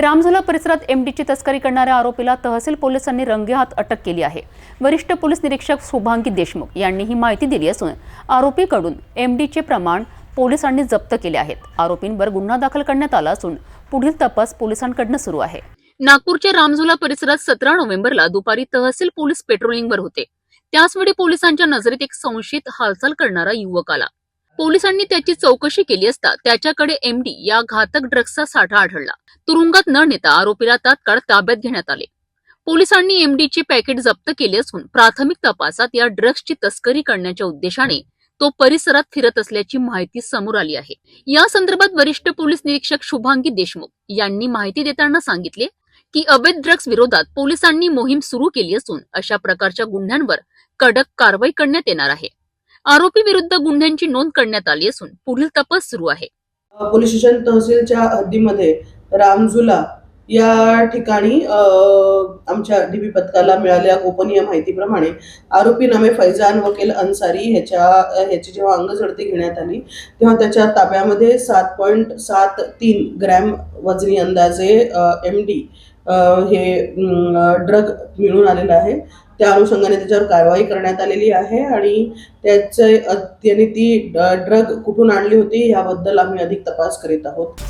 रामझुला परिसरात एमडीची तस्करी करणाऱ्या आरोपीला तहसील पोलिसांनी रंगेहात अटक केली आहे. वरिष्ठ पोलीस निरीक्षक शुभांगी देशमुख यांनी ही माहिती दिली असून आरोपीकडून एमडीचे प्रमाण पोलिसांनी जप्त केले आहेत. आरोपींवर गुन्हा दाखल करण्यात आला असून पुढील तपास पोलिसांकडनं सुरू आहे. नागपूरच्या रामझुला परिसरात सतरा नोव्हेंबरला दुपारी तहसील पोलीस पेट्रोलिंगवर होते. त्याचवेळी पोलिसांच्या नजरेत एक संशयित हालचाल करणारा युवक आला. पोलिसांनी त्याची चौकशी केली असता त्याच्याकडे एमडी या घातक ड्रग्सचा साठा आढळला. तुरुंगात न नेता आरोपीला तात्काळ ताब्यात घेण्यात आले. पोलिसांनी एमडीची पॅकेट जप्त केली असून प्राथमिक तपासात या ड्रग्सची तस्करी करण्याच्या उद्देशाने तो परिसरात फिरत असल्याची माहिती समोर आली आहे. या संदर्भात वरिष्ठ पोलीस निरीक्षक शुभांगी देशमुख यांनी माहिती देताना सांगितले की अवैध ड्रग्स विरोधात पोलिसांनी मोहीम सुरू केली असून अशा प्रकारच्या गुन्ह्यांवर कडक कारवाई करण्यात येणार आहे. आरोपी विरुद्ध गुन्ह्यांची नोंद करण्यात आली असून पुढील तपास सुरू आहे. पोलीस स्टेशन तहसीलच्या हद्दीमध्ये रामझुला या ठिकाणी आमच्या डीबी पथकाला मिळालेल्या गोपनीय माहितीप्रमाणे आरोपी नामे फैजान वकील अन्सारी ह्याच्या ह्याची जेव्हा अंगझडती घेण्यात आली तेव्हा त्याच्या ताब्यामध्ये सात पॉईंट सात तीन ग्रॅम वजनी अंदाजे एम डी हे ड्रग मिळून आलेलं आहे. त्या अनुषंगाने त्याच्यावर कारवाई करण्यात आलेली आहे आणि त्याचे त्याने ती ड्रग कुठून आणली होती याबद्दल आम्ही अधिक तपास करीत आहोत.